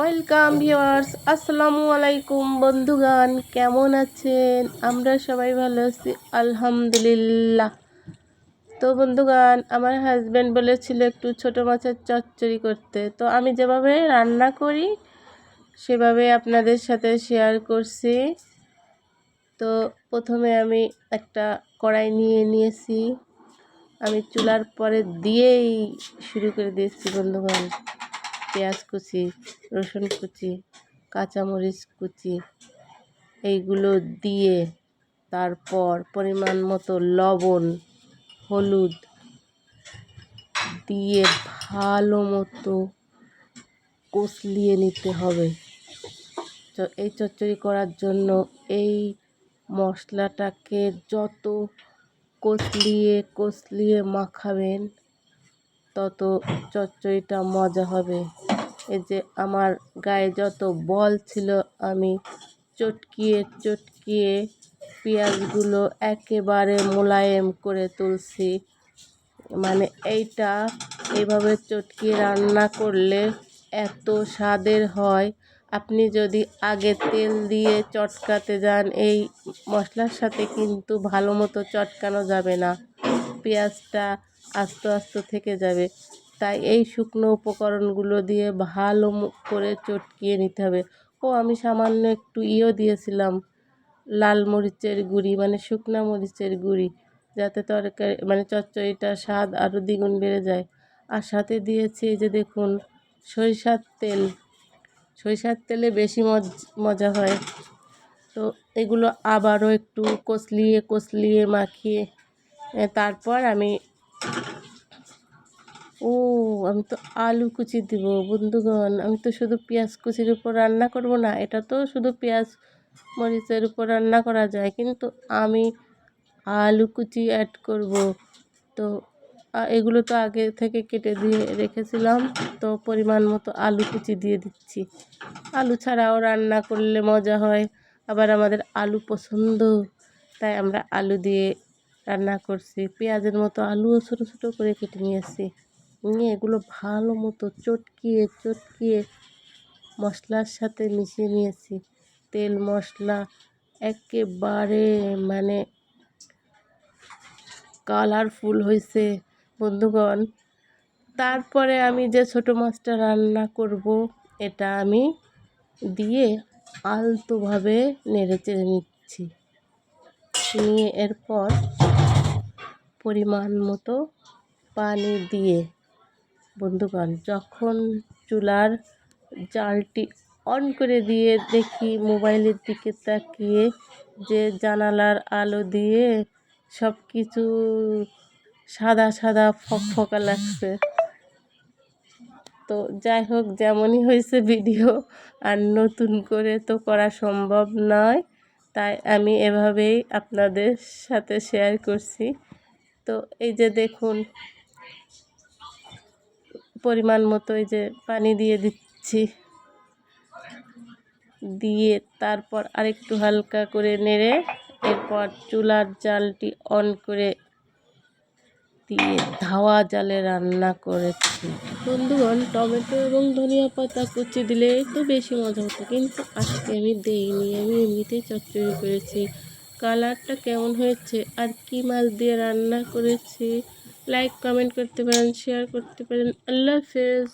Welcome viewers, আসসালামু আলাইকুম বন্ধুগান কেমন আছেন? আমরা সবাই ভালো আছি, আলহামদুলিল্লাহ। তো বন্ধুগান আমার হাজব্যান্ড বলেছিল একটু ছোট মাছের চচ্চড়ি করতে। তো আমি যেভাবে রান্না করি, সেভাবে আপনাদের সাথে শেয়ার করছি। তো প্রথমে আমি একটা কড়াই নিয়ে নিয়েছি। আমি চুলার পরে দিয়েই শুরু করে দিয়েছি বন্ধুগণ। পেঁয়াজ কুচি, রসুন কুচি, কাঁচামরিচ কুচি, এইগুলো দিয়ে তারপর পরিমাণ মতো লবণ, হলুদ দিয়ে ভালো মতো কষলিয়ে নিতে হবে। এই চচ্চড়ি করার জন্য এই মশলাটাকে যত কষলিয়ে কষলিয়ে মাখাবেন, তত চচ্চড়িটা মজা হবে। এই যে আমার গায়ে যত বল ছিল, আমি চটকিয়ে চটকিয়ে পেঁয়াজগুলো একেবারে মোলায়েম করে তুলছি। মানে এইটা এভাবে চটকিয়ে রান্না করলে এত স্বাদের হয়। আপনি যদি আগে তেল দিয়ে চটকাতে যান, এই মশলার সাথে কিন্তু ভালো মতো চটকানো যাবে না। পেঁয়াজটা আস্তে আস্তে থেকে যাবে। তাই এই শুকনো উপকরণগুলো দিয়ে ভালো করে চটকিয়ে নিতে হবে। ও, আমি সামান্য একটু ইয়েও দিয়েছিলাম, লাল মরিচের গুঁড়ি মানে শুকনা মরিচের গুঁড়ি, যাতে তরকারি মানে চচ্চড়িটার স্বাদ আরও দ্বিগুণ বেড়ে যায়। আর সাথে দিয়েছি যে দেখুন, সরিষার তেল। সরিষার তেলে বেশি মজা হয়। তো এগুলো আবারও একটু কষলিয়ে কষলিয়ে মাখিয়ে তারপর আমি ও, আমি তো আলু কুচি দিব, বন্ধুগণ। আমি তো শুধু পেঁয়াজ কুচির উপর রান্না করব না, এটা তো শুধু পেঁয়াজ মরিচের উপর রান্না করা যায়, কিন্তু আমি আলু কুচি অ্যাড করব। তো এগুলো তো আগে থেকে কেটে দিয়ে রেখেছিলাম, তো পরিমাণ মতো আলু কুচি দিয়ে দিচ্ছি। আলু ছাড়াও রান্না করলে মজা হয়, আবার আমাদের আলু পছন্দ, তাই আমরা আলু দিয়ে রান্না করছি। পেঁয়াজের মতো আলুও ছোটো ছোটো করে কেটে নিয়েছি। নিয়ে এগুলো ভালো মতো চটকিয়ে চটকিয়ে মশলার সাথে মিশিয়ে নিয়েছি। তেল, মশলা একেবারে মানে কালারফুল হয়েছে বন্ধুগণ। তারপরে আমি যে ছোটো মাছটা রান্না করব, এটা আমি দিয়ে আলতোভাবে নেড়ে চেড়ে নিচ্ছি। নিয়ে এরপর পরিমাণ মতো পানি দিয়ে বন্ধুগণ, যখন চুলার জালটি অন করে দিয়ে দেখি মোবাইলের দিকে তাকিয়ে যে জানালার আলো দিয়ে সব কিছু সাদা সাদা ফকফকা লাগছে। তো যাই হোক, যেমনই হয়েছে ভিডিও, আর নতুন করে তো করা সম্ভব নয়, তাই আমি এভাবেই আপনাদের সাথে শেয়ার করছি। তো এই যে দেখুন পরিমাণ মতো এই যে পানি দিয়ে দিচ্ছি। দিয়ে তারপর আরেকটু হালকা করে নেড়ে এরপর চুলার জালটি অন করে দিয়ে ধাওয়া জালে রান্না করেছি। বন্ধুগণ, টমেটো এবং ধনিয়া পাতা কুচি দিলে তো বেশি মজা হতো, কিন্তু আজকে আমি দেইনি। আমি এমনিতেই চচ্চড়ি করেছি। কালারটা কেমন হয়েছে আর কি মাছ দিয়ে রান্না করেছি? লাইক কমেন্ট করতে পারেন শেয়ার করতে পারেন। আল্লাহ হাফেজ।